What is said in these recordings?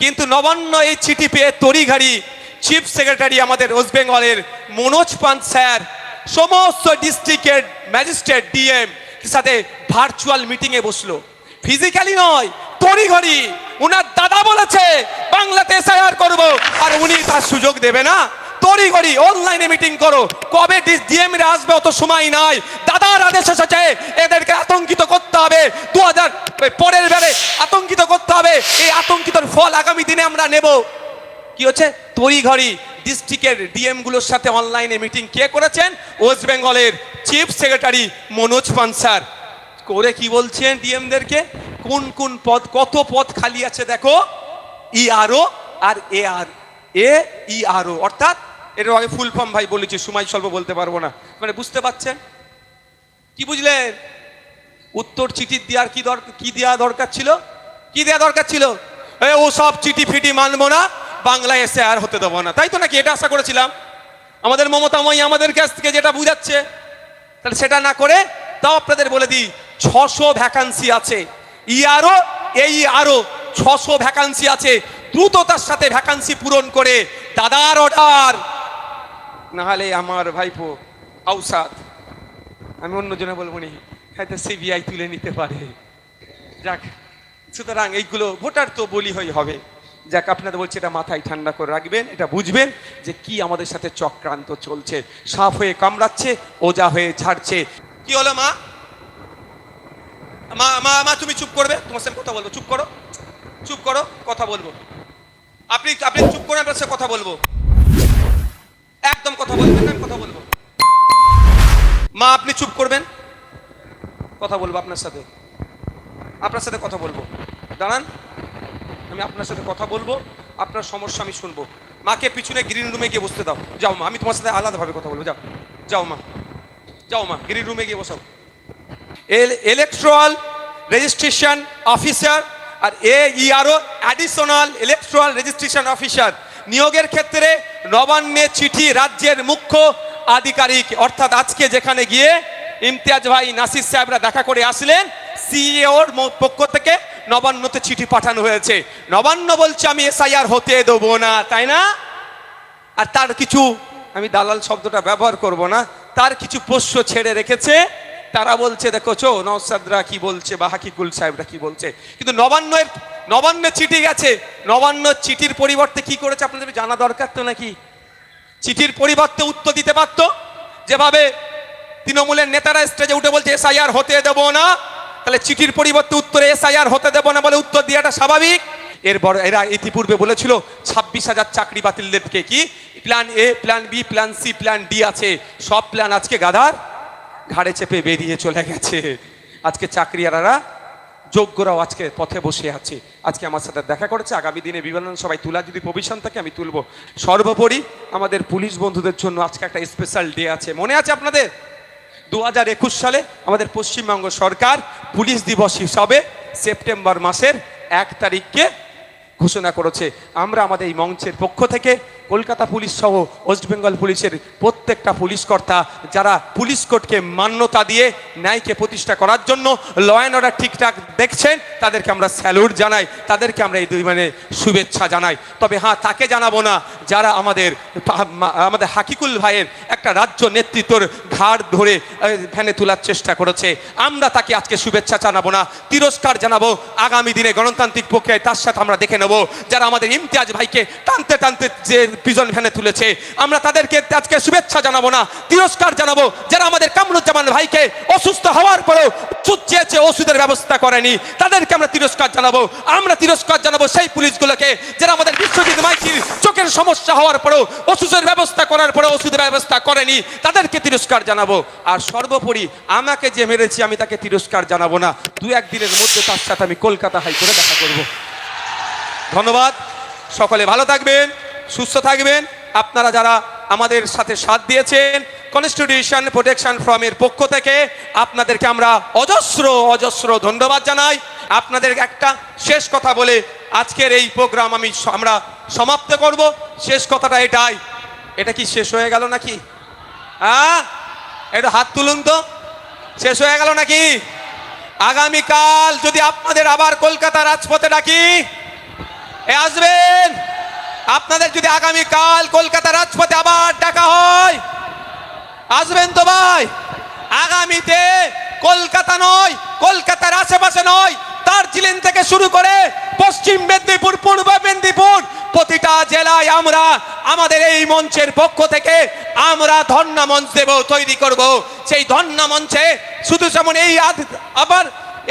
কিন্তু নবান্ন এই চিঠি পেয়ে তড়িঘাড়ি চিফ সেক্রেটারি আমাদের ওয়েস্ট বেঙ্গলের মনোজ পান স্যার, সমস্ত ডিস্ট্রিক্টের ম্যাজিস্ট্রেট, ডিএম সাথে ভার্চুয়াল মিটিংয়ে বসল। ফিজিক্যালি নয়, তড়িঘড়ি। উনার দাদা বলেছে, বাংলাতে এসআইআর করব। আর উনি তার সুযোগ দেবে না। তড়িঘড়ি অনলাইনে মিটিং করো। কবে ডিএম রে আসবে অত সময় নাই। দাদার আদেশ এসেছে, এদেরকে আতঙ্কিত করতে হবে। দু হাজার পরের বেড়ে আতঙ্কিত করতে হবে। এই আতঙ্কিতর ফল আগামী দিনে আমরা নেব। কি হচ্ছে? তড়িঘড়ি ডিস্ট্রিক্টের ডিএমগুলোর সাথে অনলাইনে মিটিং কে করেছেন? ওয়েস্ট বেঙ্গলের চিফ সেক্রেটারি মনোজ পান স্যার করে কি বলছেন ডিএমদেরকে কোন কোন পদ, কত পদ খালি আছে দেখো? ই আরও আর এ আর এ ই আরও অর্থাৎ এর আগে ফুল ফর্ম ভাই বলেছি, সময় স্বল্প বলতে পারব না। মানে বুঝতে পারছেন? কি বুঝলেন? উত্তর চিঠি দেওয়ার কি দরকার কি দেওয়া দরকার ছিল? কি দেওয়া দরকার ছিল? ও সব চিঠি ফিটি মানবো না, বাংলায় এসে আর হতে দেবো না। তাই তো নাকি এটা আশা করেছিলাম? আমাদের মমতাময়ী আমাদের কাছ থেকে যেটা বুঝাচ্ছে, তাহলে সেটা না করে তাও আপনাদের বলে দিই, ছশো ভ্যাকান্সি আছে। ই আরও, এই আরও ছশো ভ্যাকান্সি আছে। দ্রুততার সাথে ভ্যাকান্সি পূরণ করে, দাদার অর্ডার নাহলে আমার ভাইপো আউসাদ, আমি অন্যজনে বলব নি হয়তো সিবিআই তুলে নিতে পারে। যাক, সুতরাং এইগুলো ভোটার তো বলি হই হবে। যাক, আপনাদের বলছি এটা মাথায় ঠান্ডা করে রাখবেন, এটা বুঝবেন যে কি আমাদের সাথে চক্রান্ত চলছে। সাপ হয়ে কামড়াচ্ছে, ওজা হয়ে ছাড়ছে কি হলো মা? মা মা মা, তুমি চুপ করবে? তোমার সাথে কথা বলব, চুপ করো। চুপ করো, কথা বলব। আপনি আপনি চুপ করে আপনার সাথে কথা বলব। কথা বলবেন কথা বলব। মা, আপনি চুপ করবেন। কথা বলব আপনার সাথে। আপনার সাথে কথা বলব। দাঁড়ান। আমি আপনার সাথে কথা বলব। আপনার সমস্যা আমি শুনব। মাকে পিছনে গ্রিন রুমে গিয়ে বসতে দাও। যাও মা, আমি তোমার সাথে আলাদাভাবে কথা বলব। যাও। যাও মা। যাও মা গ্রিন রুমে গিয়ে বসাও। Electoral registration officer R A ERO additional electoral registration officer নিয়োগের ক্ষেত্রে নবান্নে চিঠি রাজ্যের মুখ্য আধিকারিক। অর্থাৎ আজকে যেখানে গিয়ে ইমতিয়াজ ভাই, নাসির সাহেবরা দেখা করে আসলেন, সিইওর পক্ষ থেকে নবান্নতে চিঠি পাঠানো হয়েছে। নবান্ন বলছে, আমি এসআইআর হতে দেবো না। তাই না? আর তার কিছু, আমি দালাল শব্দটা ব্যবহার করব না, তার কিছু পোষ্য ছেড়ে রেখেছে। তারা বলছে, দেখো, চো নওসাদরা কি বলছে বা হাকিকুল সাহেবরা কি বলছে? কিন্তু নবান্নের নবান্ন চিঠি গেছে। নবান্ন চিঠির পরিবর্তে কি করেছে আপনাদের জানা দরকার তো নাকি? চিঠির পরিবর্তে উত্তর দিতে পারত? যেভাবে তৃণমূলের নেতারা স্টেজে উঠে বলছে, এসআইআর হতে দেব না। তাহলে চিঠির পরিবর্তে উত্তরে এসআইআর হতে দেব না বলে উত্তর দেওয়াটা স্বাভাবিক? এর বড় এরা ইতিপূর্বে বলেছিল, ছাব্বিশ হাজার চাকরি বাতিলদেরকে কি? Plan A plan B plan C plan D আছে। সব প্ল্যান আজকে গাধার ঘাড়ে চেপে বেরিয়ে চলে গেছে। আজকে চাকরিয়ারা যোগ্যরাও আজকে পথে বসে আছে। আজকে আমার সাথে দেখা করেছে। আগামী দিনে বিবেচনা সবাই তোলা যদি প্রভিশন থাকে, আমি তুলব। সর্বোপরি আমাদের পুলিশ বন্ধুদের জন্য আজকে একটা স্পেশাল ডে আছে। মনে আছে আপনাদের? দু হাজার একুশ সালে আমাদের পশ্চিমবঙ্গ সরকার পুলিশ দিবস হিসাবে সেপ্টেম্বর মাসের এক তারিখকে ঘোষণা করেছে। আমরা আমাদের এই মঞ্চের পক্ষ থেকে কলকাতা পুলিশ সহ ওয়েস্ট বেঙ্গল পুলিশের প্রত্যেকটা পুলিশ কর্তা যারা পুলিশ কোর্টকে মান্যতা দিয়ে ন্যায়কে প্রতিষ্ঠা করার জন্য ল অ্যান্ড অর্ডার ঠিকঠাক দেখছেন, তাদেরকে আমরা স্যালুট জানাই, তাদেরকে আমরা এই দুই মানে শুভেচ্ছা জানাই। তবে হ্যাঁ তাকে জানাব না, যারা আমাদের আমাদের হাকিকুল ভাইয়ের একটা রাজ্য নেতৃত্বর ঘাড় ধরে ভ্যানে তোলার চেষ্টা করেছে, আমরা তাকে আজকে শুভেচ্ছা জানাব না, তিরস্কার জানাব, আগামী দিনে গণতান্ত্রিক প্রক্রিয়ায় তার সাথে আমরা দেখে নেব, যারা আমাদের ইমতিয়াজ ভাইকে টানতে টানতে যে পিজন ভ্যানে তুলেছে। আমরা তাদেরকে আজকে শুভেচ্ছা জানাব না, তিরস্কার জানাব। যারা আমাদের কামরুজ্জামান ভাইকে অসুস্থ হওয়ার পরেও ওষুধ চেয়েছে, ওষুধের ব্যবস্থা করেনি, তাদেরকে আমরা তিরস্কার জানাব। আমরা তিরস্কার জানাব সেই পুলিশগুলোকে যারা আমাদের বিশ্বজিৎ মাইকির চোখের সমস্যা হওয়ার পরেও ওষুধের ব্যবস্থা করার পরেও ওষুধের ব্যবস্থা করেনি, তাদেরকে তিরস্কার জানাব। আর সর্বোপরি আমাকে যে মেরেছি, আমি তাকে তিরস্কার জানাব না। দু একদিনের মধ্যে তার সাথে আমি কলকাতা হাইকোর্টে দেখা করব। ধন্যবাদ। সকলে ভালো থাকবেন। সুস্থ থাকবেন। আপনারা যারা আমাদের সাথে সাথ দিয়েছেন কনস্টিটিউশন প্রোটেকশন ফ্রমের পক্ষ থেকে আপনাদেরকে আমরা অজস্র অজস্র ধন্যবাদ জানাই। আপনাদের একটা শেষ কথা বলে আজকের এই প্রোগ্রাম আমি আমরা সমাপ্ত করব। শেষ কথাটা এটাই। এটা কি শেষ হয়ে গেল নাকি? হ্যাঁ একটু হাত তুলুন তো। শেষ হয়ে গেল নাকি? আগামীকাল যদি আপনাদের আবার কলকাতা রাজপথে ডাকি আসবেন। আপনাদের যদি আগামী কাল কলকাতা রাজপথে আবার ডাকা হয়, আসবেন তো ভাই। আগামীতে কলকাতা নয়, কলকাতার আশেপাশে নয়, দার্জিলিং থেকে শুরু করে পশ্চিম মেদিনীপুর, পূর্ব মেদিনীপুর, প্রতিটা জেলায় আমরা আমাদের এই মঞ্চের পক্ষ থেকে আমরা ধর্ণা মঞ্চ দেব, তৈরি করব। সেই ধর্ণা মঞ্চে শুধু যেমন এই আবার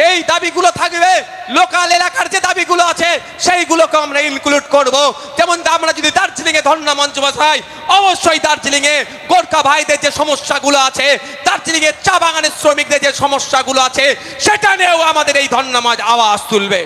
এই দাবিগুলো থাকবে। লোকাল এলাকার যে দাবিগুলো আছে, সেইগুলোকে আমরা ইনক্লুড করব। যেমন আমরা যদি দার্জিলিংয়ে ধর্ণা মঞ্চ বসাই, অবশ্যই দার্জিলিংয়ে গোর্খা ভাইদের যে সমস্যাগুলো আছে দার্জিলিং এর চা বাগানের শ্রমিকদের যে সমস্যাগুলো আছে, সেটা নিয়েও আমাদের এই ধর্ণা আওয়াজ তুলবে।